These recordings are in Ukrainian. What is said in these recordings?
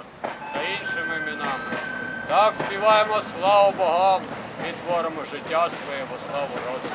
Ісар та іншими іменами. Так співаємо славу богам і творимо життя своє во славу роду.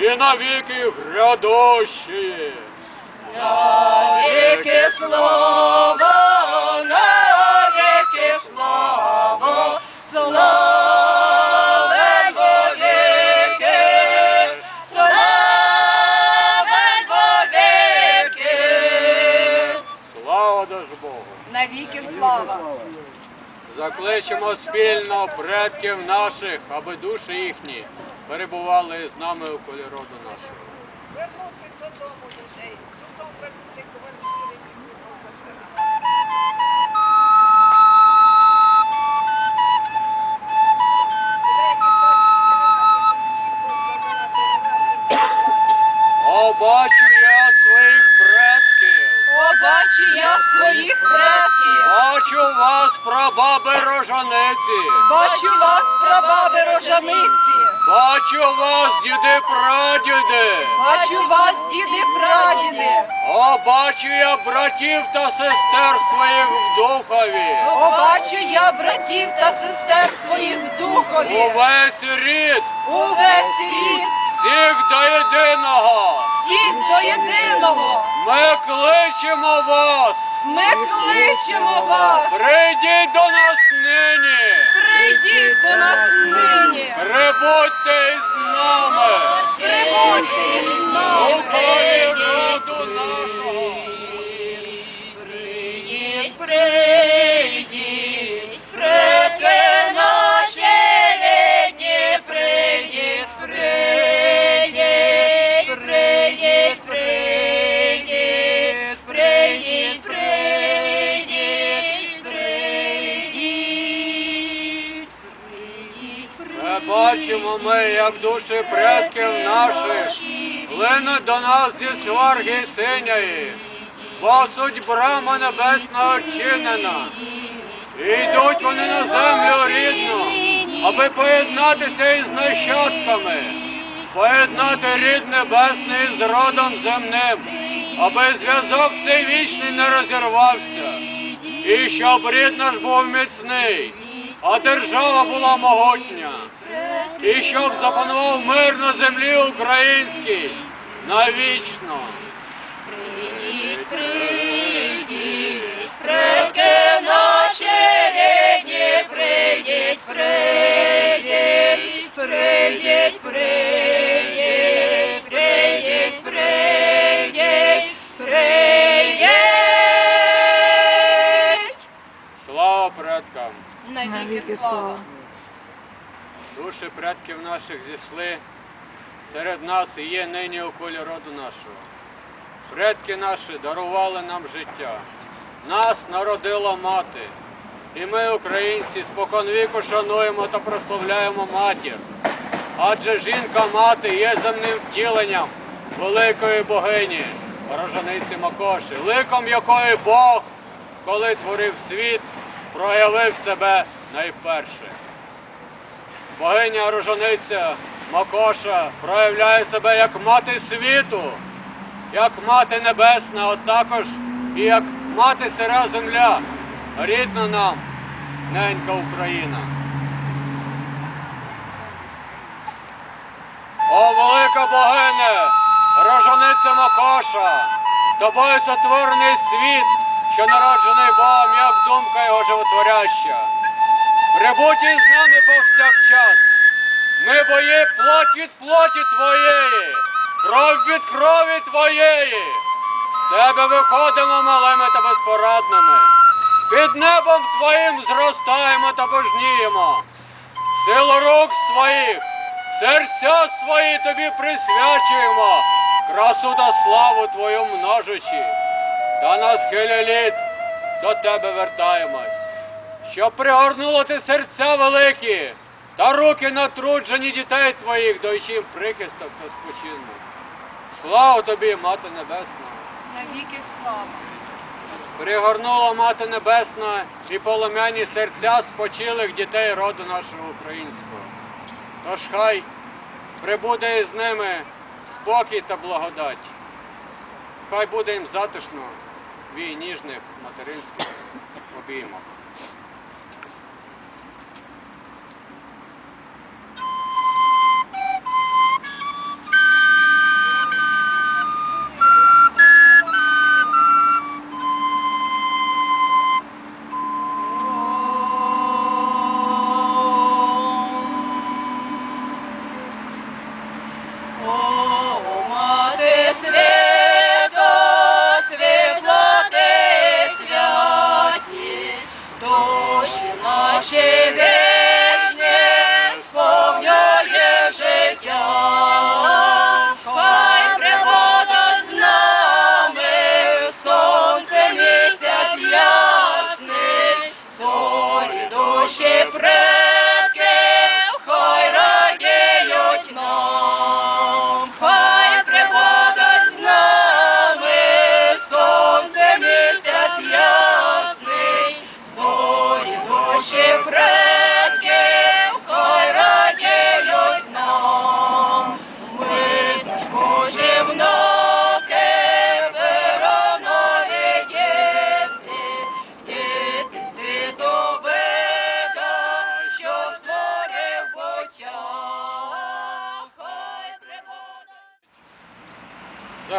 і на віки грядощі. На віки слово, на віки слово, слово. Навіки слава! Закличемо спільно предків наших, аби душі їхні перебували з нами у колі роду нашого. Вернути додому людей, знов вернути квартири. Я своїх предків, О, бачу я своїх предків. бачу вас, прабаби рожаниці, Бачу вас, прабаби рожаниці. Бачу вас, діди прадіди. Бачу вас, діди прадіди. О, бачу я братів та сестер своїх в духові. О, бачу я братів та сестер своїх в духові. Увесь рід, Увесь рід, всіх до єдиного. всіх до єдиного. Ми кличемо вас. Ми кличемо вас. Прийдіть до нас нині. Прийдіть до нас нині. Прибудьте із нами. Прибудьте з нами. Україну роду нашого. Прийдіть, прийдіть, бачимо ми, як душі предків наших линуть до нас зі сварги синяї, бо суть брама небесна очинена. І йдуть вони на землю рідну, аби поєднатися із нащадками, поєднати рід небесний з родом земним, аби зв'язок цей вічний не розірвався, і щоб рід наш був міцний, а держава була могутня, і щоб запанував мир на землі українській навічно. Прийдіть, прийдіть, предки наші Навіки слава. Душі предків наших зійшли серед нас і є нині у колі роду нашого. Предки наші дарували нам життя. Нас народила мати. І ми, українці, споконвіку шануємо та прославляємо матір. Адже жінка-мати є земним втіленням великої богині, рожениці Макоші, ликом якої Бог, коли творив світ, проявив себе найперше. Богиня рожениця Макоша проявляє себе як мати світу, як мати небесна, а також і як мати сира земля, рідна нам, ненька Україна. О, велика богине, рожениця Макоша, тобою сотворений світ, що народжений Богом, як думка його животворяща. Прибудь із нами повсякчас. Ми бої плоть від плоті твоєї, кров від крові твоєї. З тебе виходимо малими та безпорадними. Під небом твоїм зростаємо та божніємо. Силу рук своїх, серця свої тобі присвячуємо, красу та славу твою множичі. Та на схилі літ до тебе вертаємось щоб пригорнуло ти серця великі та руки натруджені дітей твоїх, даючи їм прихисток та спочинок. Слава тобі, Мати Небесна! Навіки слава. Пригорнула Мати Небесна і полум'яні серця спочилих дітей роду нашого українського. Тож хай прибуде із ними спокій та благодать. Хай буде їм затишно в її ніжних материнських обіймах.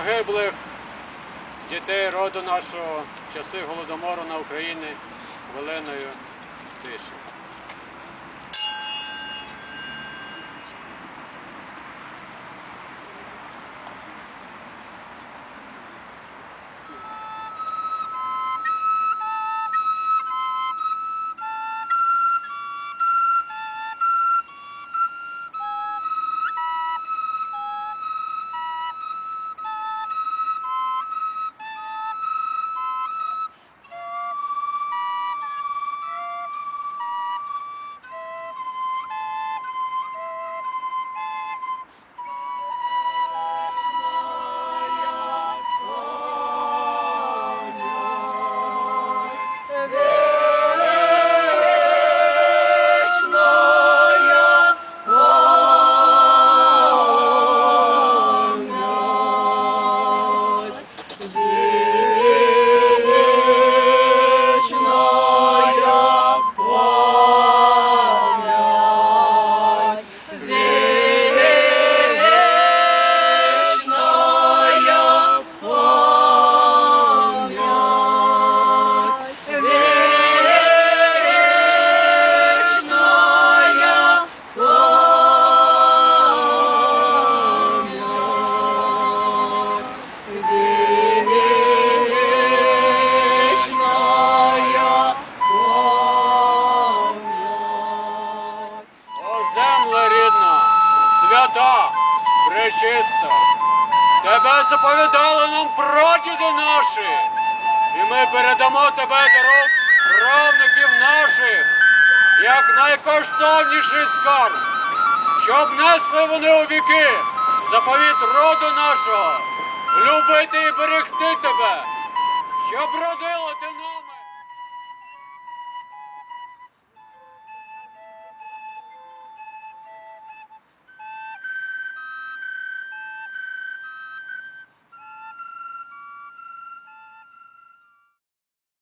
Загиблих дітей роду нашого часи голодомору на Україні хвилиною тиші. Пречиста. Тебе заповідали нам прадіди наші, і ми передамо тебе до рук правників наших, як найкоштовніший скарб, щоб несли вони у віки заповіт роду нашого, любити і берегти тебе, щоб родила ти